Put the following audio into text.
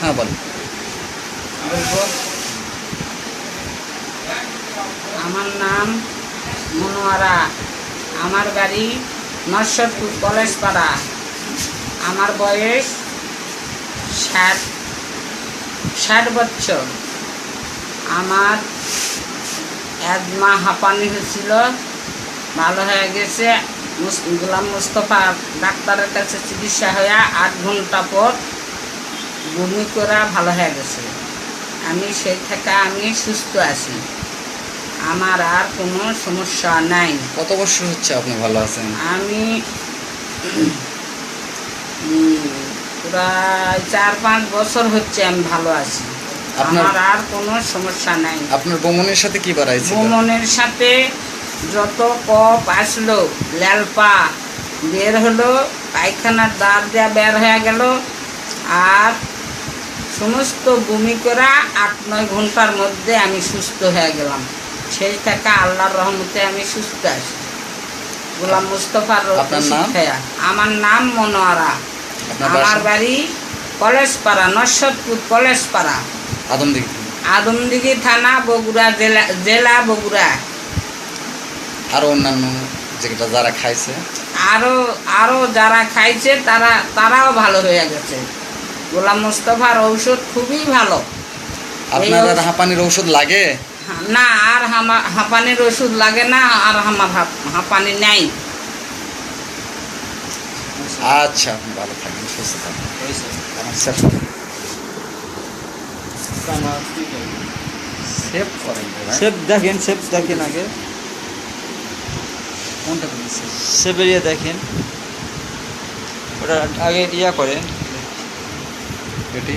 হ্যাঁ বলব আমার নাম মনোয়ারা। আমার বাড়ি নরসরপুর কলেজ পাড়া আমার বয়স ষাট ষাট বছর। আমার একমা হাঁপানি হয়েছিল, ভালো হয়ে গেছে। গোলাম মুস্তফা ডাক্তারের কাছে চিকিৎসা হয়ে আট ঘণ্টা পর বমি করা ভালো হয়ে গেছে। আমি সেই থেকে আমি সুস্থ আছি। আমার আর কোনো সমস্যা নাই। কত বছর হচ্ছে আপনি ভালো আছেন? আমি প্রায় চার পাঁচ বছর হচ্ছে আমি ভালো আছি। আমার আর কোনো সমস্যা নাই। আপনার বমনের সাথে কি বাড়াইছিল ভ্রমণের সাথে যত কপ আসলো ল্যালপা বের হলো পায়খানার দাঁত দেওয়া বের হয়ে গেল আর সমস্ত বমি করা আট নয় ঘণ্টার মধ্যে আমি সুস্থ হয়ে গেলাম। সেই থেকে আল্লাহর রহমতে আমি সুস্থ আছি। গোলাম মুস্তফার আমার নাম মনোয়ারা। আমার বাড়ি কলেজপাড়া নরসদপুর কলেজপাড়া। আদমদিঘি। আদমদিঘি থানা বগুড়া জেলা জেলা বগুড়া। আরও অন্যান্য যেটা যারা খাইছে? আরও আরও যারা খাইছে তারা তারাও ভালো হয়ে গেছে। গোলাম মুস্তফার ঔষধ খুবই ভালো। আপনার আর হাঁপানির ঔষধ লাগে? না আর হামা হাঁপানির ওষুধ লাগে না আর আমার হাঁপ- হাঁপানি নাই। আচ্ছা আপনি ভালো থাকেন সুস্থ থাকেন। সেভ করেন। দেখেন সেপ দেখেন আগে। কোনটা সেপ এরিয়া দেখেন। ওটা আগে ইয়া করেন। এটি